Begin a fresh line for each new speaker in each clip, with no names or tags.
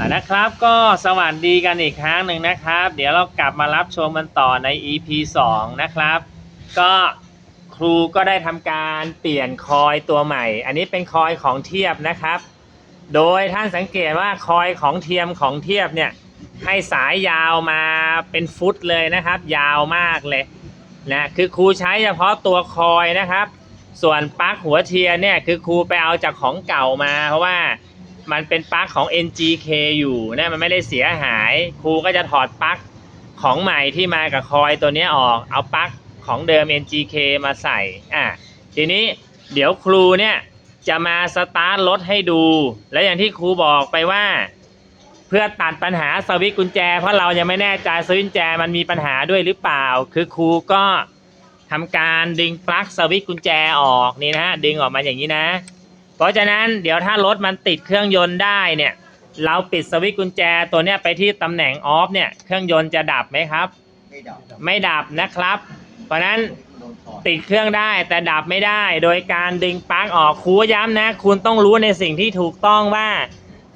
อะนะครับก็สวัสดีกันอีกครั้งหนึ่งนะครับ เดี๋ยวเรากลับมารับชมกันต่อใน EP 2 นะครับ ก็ครูก็ได้ทำการเปลี่ยนคอยตัวใหม่ อันนี้เป็นคอยของเทียบนะครับ โดยท่านสังเกตว่าคอยของเทียมของเทียบเนี่ยให้สายยาวมาเป็นฟุตเลยนะครับ ยาวมากเลยนะคือครูใช้เฉพาะตัวคอยนะครับ ส่วนปลั๊กหัวเทียนเนี่ยคือครูไปเอาจากของเก่ามาเพราะว่า มันเป็นปลั๊กของ NGK อยู่นะมันไม่ได้เสียหาย ครูก็จะถอดปลั๊กของใหม่ที่มากับคอยตัวนี้ออก เอาปลั๊กของเดิม NGK มาใส่อะทีนี้เดี๋ยวครูเนี่ยจะมาสตาร์ทรถให้ดู และอย่างที่ครูบอกไปว่า เพื่อตัดปัญหาสวิตช์กุญแจ เพราะเรายังไม่แน่ใจสวิตช์กุญแจมันมีปัญหาด้วยหรือเปล่า คือครูก็ทำการดึงปลั๊กสวิตช์กุญแจออกนี่นะฮะดึงออกมาอย่างนี้นะ เพราะฉะนั้นเดี๋ยวถ้ารถมันติดเครื่องยนต์ได้เนี่ยเราปิดสวิตช์กุญแจตัวเนี้ยไปที่ตำแหน่งออฟเนี่ยเครื่องยนต์จะดับไหมครับ
ไม่ดับ
ไม่ดับนะครับ เพราะฉะนั้น
โดนถอด
ติดเครื่องได้แต่ดับไม่ได้ โดยการดึงปลั๊กออกครูย้ำนะ คุณต้องรู้ในสิ่งที่ถูกต้องว่า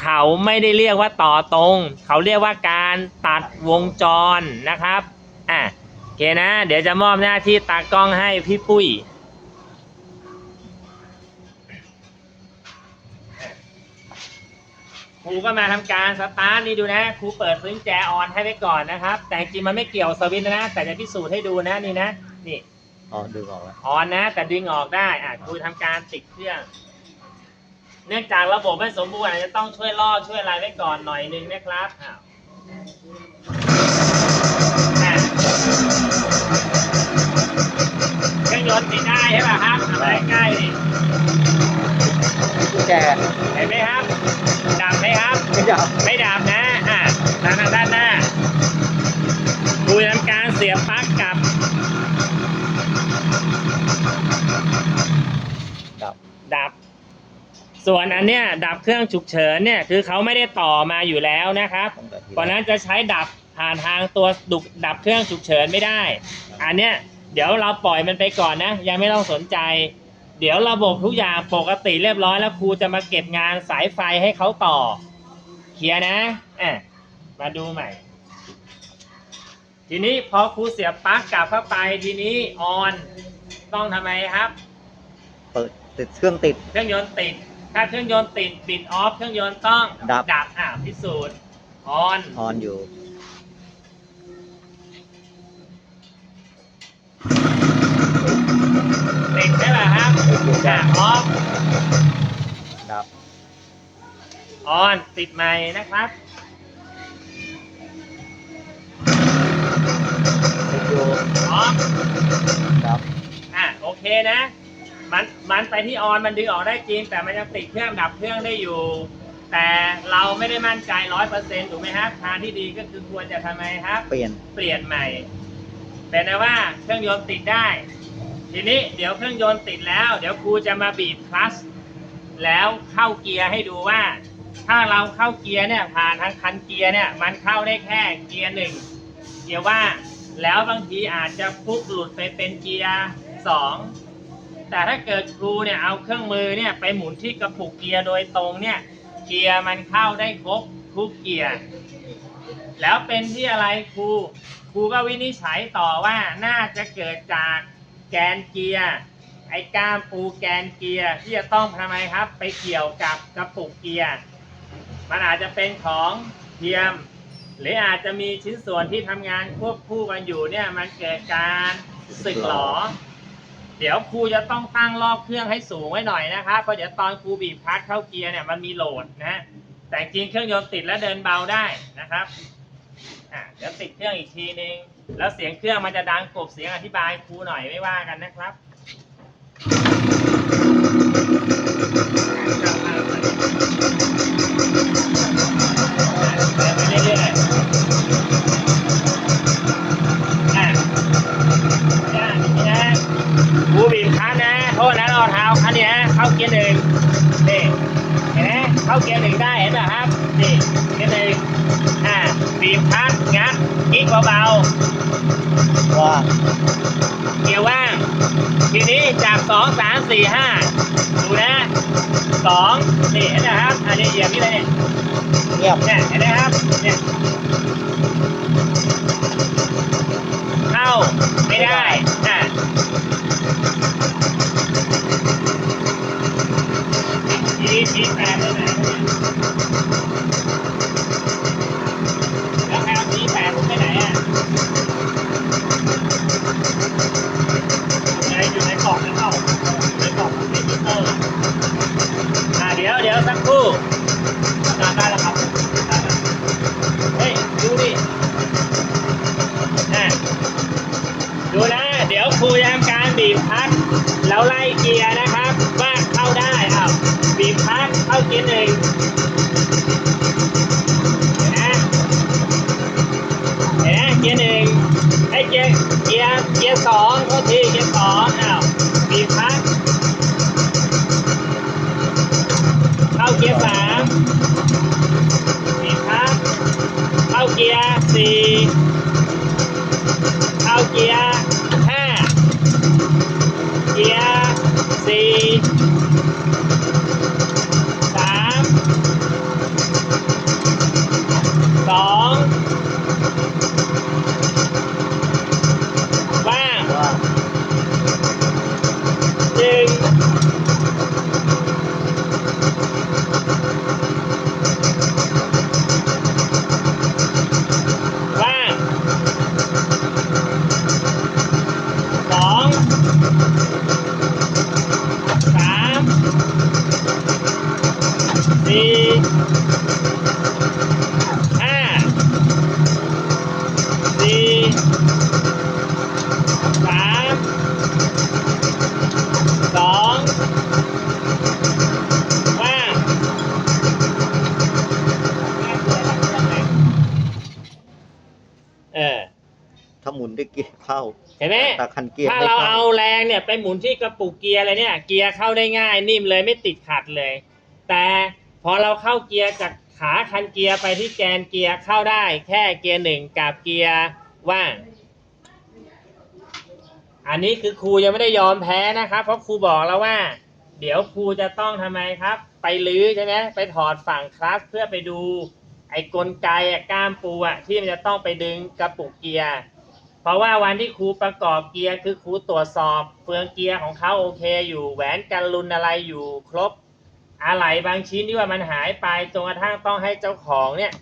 เขาไม่ได้เรียกว่าต่อตรง เขาเรียกว่าการตัดวงจรนะครับอะโอเคนะ เดี๋ยวจะมอบหน้าที่ตากล้องให้พี่ปุ้ย รูก็มาทำการสตาร์ทนี่ดูนะครูเปิดสวิตช์แจออนให้ไว้ก่อนนะครับ แต่จริงๆมันไม่เกี่ยวสวิตช์นะ แต่จะพิสูจน์ให้ดูนะนี่นะนี่
อ๋อดึงออกแล้ว
ออนนะ แต่ดึงออกได้อะครูทำการติดเครื่อง เนื่องจากระบบไม่สมบูรณ์อาจจะต้องช่วยล่อช่วยอะไรไว้ก่อนหน่อยนึงนะครับอ้าวอะเครื่องยนต์ติดได้ใช่ป่ะครับทำอะไรใกล้ๆดิ
กุญแจ
เห็นไหมครับดั บไหมครับ
ไม่ดับ
ไม่ดับนะอะทางด้านหน้าครูทำการเสียบปลั๊กกลับ
ดับ
ดับ ส่วนอันเนี้ยดับเครื่องฉุกเฉินเนี่ยคือเขาไม่ได้ต่อมาอยู่แล้วนะครับ
ตั้งแต่ที
เพราะฉะนั้นจะใช้ดับผ่านทางตัวดุดับเครื่องฉุกเฉินไม่ได้ อันเนี้ยเดี๋ยวเราปล่อยมันไปก่อนนะ ยังไม่ต้องสนใจ เดี๋ยวระบบทุกอย่างปกติเรียบร้อยแล้วครูจะมาเก็บงานสายไฟให้เขาต่อ เคลียร์นะอะมาดูใหม่ ทีนี้พอครูเสียบปลั๊กกลับเข้าไปทีนี้ออนต้องทำไมครับ
เปิดติดเครื่องติด
เครื่องยนต์ติด ถ้าเครื่องยนต์ติดปิดออฟเครื่องยนต์ต้อง
ดับ
ดับอะพิสูจน์ออน
ออนอยู่
ติดใช่ป่ะครับอะออฟ
ดับ
ออนติดใหม่นะครับ
ติดอยู่
ออฟ
ดับ
อะโอเคนะ มันมันไปที่ออนมันดึงออกได้จริง แต่มันยังติดเครื่องดับเครื่องได้อยู่ แต่เราไม่ได้มั่นใจร้อยเปอร์เซ็นต์ถูกไหมครับทางที่ดีก็คือควรจะทำไมครับ
เปลี่ยน
เปลี่ยนใหม่เป็นนะว่าเครื่องยนต์ติดได้ ทีนี้เดี๋ยวเครื่องยนต์ติดแล้ว เดี๋ยวครูจะมาบีบคลัตช์แล้วเข้าเกียร์ให้ดูว่า ถ้าเราเข้าเกียร์เนี่ยผ่านทางคันเกียร์เนี่ยมันเข้าได้แค่เกียร์หนึ่งเกียร์ว่างแล้วบางทีอาจจะฟุกหลุดไปเป็นเกียร์สองแต่ถ้าเกิดครูเนี่ยเอาเครื่องมือเนี่ยไปหมุนที่กระปุกเกียร์โดยตรงเนี่ยเกียร์มันเข้าได้ครบทุกเกียร์แล้วเป็นที่อะไรครูครูก็วินิจฉัยต่อว่าน่าจะเกิดจากแกนเกียร์ไอ้ก้ามปูแกนเกียร์ที่จะต้องทำไมครับ ไปเกี่ยวกับกระปุกเกียร์ มันอาจจะเป็นของเทียม หรืออาจจะมีชิ้นส่วนที่ทำงานควบคู่กันอยู่เนี่ยมันเกิดการสึกหรอเดี๋ยวครูจะต้องตั้งรอบเครื่องให้สูงไว้หน่อยนะครับเพราะเดี๋ยวตอนครูบีบคลัตช์เข้าเกียร์เนี่ยมันมีโหลดนะแต่จริงเครื่องยนต์ติดแล้วเดินเบาได้นะครับอะเดี๋ยวติดเครื่องอีกทีนึงแล้วเสียงเครื่องมันจะดังกลบเสียงอธิบายครูหน่อยไม่ว่ากันนะครับ กียร์หนึ่งได้เห็นป่ะครับนี่เกียร์หนึ่งอ่าบีบคลัตช์งัดกิ๊กเบา
ว่า
เกียร์ว่าง ทีนี้จากสองสามสี่ห้าดูนะสองนี่เห็นนะครับอันนี้เหยียบนี่เลยเนี่ย
แยงียบ
เนี่ยเห็นไหมครับเนี่ยเข้าไม่ได้อะทีนี้ ชี้แปดไปไหนเนี่ยแล้วใครเอาชี้แปดผมไปไหนอะไหนอยู่ในกล่องนั่นเปล่าอยู่ในกล่องของมิวเตอร์อะเดี๋ยวเดี๋ยวสักครู่ทำได้แล้วครับได้แล้วเฮ้ยดูดิอะดูนะ เดี๋ยวครูจะทำการบีบคลัดแล้วไล่เกียร์นะครับ ว่าเข้าได้อ้าว บีบพักเข้าเกียร์หนึ่งเนะเห็นไหมเกียร์หนึ่งไอ้เกียร์เกียร์เกียร์สองโทษทีเกียร์สองอ้าว เกียร์เข้าเห็น
ไห
ม
แต่คันเกียร์
ถ้า
ไม่
เรา
เข้า
เอาแรงเนี่ยไปหมุนที่กระปุกเกียร์อะไรเนี่ย เกียร์เข้าได้ง่ายนิ่มเลยไม่ติดขัดเลย แต่พอเราเข้าเกียร์จากขาคันเกียร์ไปที่แกนเกียร์เข้าได้ แค่เกียร์หนึ่งกับเกียร์ว่าง อันนี้คือครูยังไม่ได้ยอมแพ้นะครับ เพราะครูบอกแล้วว่า เดี๋ยวครูจะต้องทำไมครับ ไปลื้อใช่ไหมไปถอดฝั่งคลัสเพื่อไปดูไอ้กลไกอะก้ามปูอะที่มันจะต้องไปดึงกระปุกเกียร์ เพราะว่าวันที่ครูประกอบเกียร์คือครูตรวจสอบเฟืองเกียร์ของเขาโอเคอยู่แหวนกันลุนอะไรอยู่ครบอะไหล่บางชิ้นที่ว่ามันหายไปจนกระทั่งต้องให้เจ้าของเนี่ย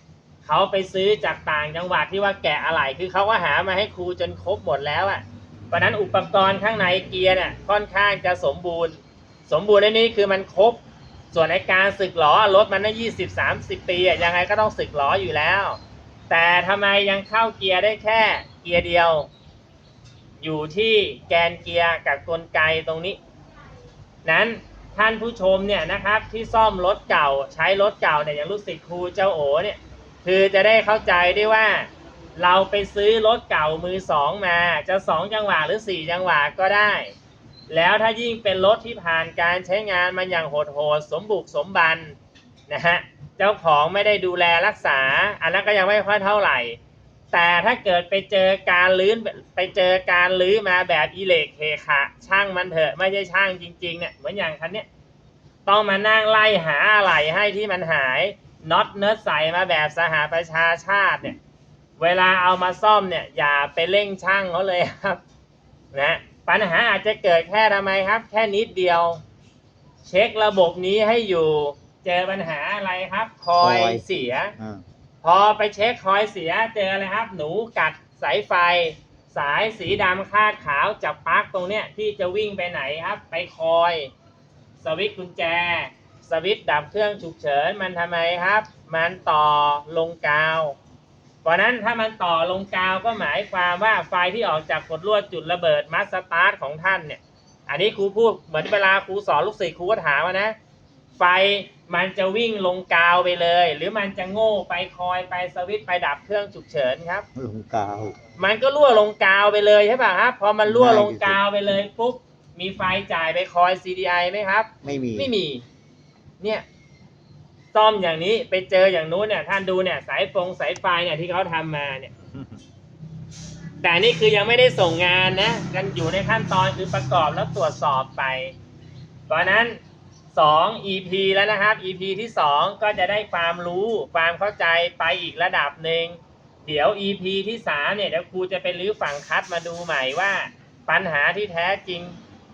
เขาไปซื้อจากต่างจังหวัดที่ว่าแกะอะไหล่คือเขาก็หามาให้ครูจนครบหมดแล้วอะเพราะนั้นอุปกรณ์ข้างในเกียร์เนี่ยค่อนข้างจะสมบูรณ์ สมบูรณ์ในนี้คือมันครบ ส่วนในการสึกหลอรถมันน่ะยี่สิบสามสิบปีอะยังไงก็ต้องสึกหลออยู่แล้ว แต่ทำไมยังเข้าเกียร์ได้แค่เกียร์เดียว อยู่ที่แกนเกียร์กับกลไกตรงนี้ นั้นท่านผู้ชมเนี่ยนะครับที่ซ่อมรถเก่าใช้รถเก่าเนี่ยอย่างลูกศิษย์ครูเจ้าโอเนี่ยคือจะได้เข้าใจได้ว่า เราไปซื้อรถเก่ามือสองมาจะสองจังหวะหรือสี่จังหวะก็ได้ แล้วถ้ายิ่งเป็นรถที่ผ่านการใช้งานมันอย่างโหดๆสมบุกสมบันนะฮะ เจ้าของไม่ได้ดูแลรักษา อันนั้นก็ยังไม่ค่อยเท่าไหร่ แต่ถ้าเกิดไปเจอการลื้นไปเจอการลื้อมาแบบอิเล็กเคขะช่างมันเถอะไม่ใช่ช่างจริงๆเนี่ยเหมือนอย่างคันเนี้ยต้องมานั่งไล่หาอะไรให้ที่มันหายน็อตเนิร์ดใสมาแบบสหประชาชาติเนี่ยเวลาเอามาซ่อมเนี่ย อย่าไปเร่งช่างเขาเลยครับนะปัญหาอาจจะเกิดแค่ทำไมครับ แค่นิดเดียว เช็คระบบนี้ให้อยู่ เจอปัญหาอะไรครับ คอย
คอย
เสีย
อ่า
พอไปเช็คคอยเสียเจออะไรครับ หนูกัดสายไฟ สายสีดำคาดขาวจับปลั๊กตรงเนี้ยที่จะวิ่งไปไหนครับ ไปคอย สวิตช์กุญแจ สวิตช์ดับเครื่องฉุกเฉินมันทำไมครับ มันต่อลงกาว เพราะนั้นถ้ามันต่อลงกาวก็หมายความว่าไฟที่ออกจากกดลวดจุดระเบิดมัสตาร์ทของท่านเนี่ย อันนี้ครูพูดเหมือนเวลาครูสอนลูกศิษย์ครูก็ถามว่านะ ไฟ มันจะวิ่งลงกาวไปเลย หรือมันจะโง่ไปคอยไปสวิตช์ไปดับเครื่องฉุกเฉินครับ
ลงกาว
มันก็รั่วลงกาวไปเลยใช่ป่ะครับพอมันรั่วลงกาวไปเลยปุ๊บมีไฟจ่ายไปคอย CDI ไหมครับ
ไม่มี
ไม่มี เนี่ยซ่อมอย่างนี้ไปเจออย่างนู้นเนี่ย ท่านดูเนี่ยสายฟงสายไฟเนี่ยที่เขาทำมาเนี่ย แต่นี่คือยังไม่ได้ส่งงานนะกันอยู่ในขั้นตอนคือประกอบแล้วตรวจสอบไป เพราะฉะนั้น สอง EP แล้วนะครับ EP ที่สองก็จะได้ความรู้ความเข้าใจไปอีกระดับหนึ่งเดี๋ยว EP ที่สามเนี่ยเดี๋ยวครูจะไปรื้อฝั่งคัดมาดูใหม่ว่า ปัญหาที่แท้จริง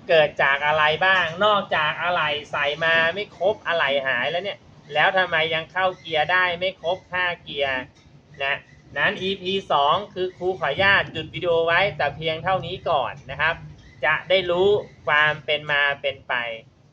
เกิดจากอะไรบ้าง นอกจากอะไหล่ใส่มาไม่ครบอะไหล่หายแล้วเนี่ย แล้วทำไมยังเข้าเกียร์ได้ไม่ครบ5เกียร์นะนั้น EP 2 คือครูขออนุญาตหยุดวิดีโอไว้แต่เพียงเท่านี้ก่อนนะครับ จะได้รู้ความเป็นมาเป็นไป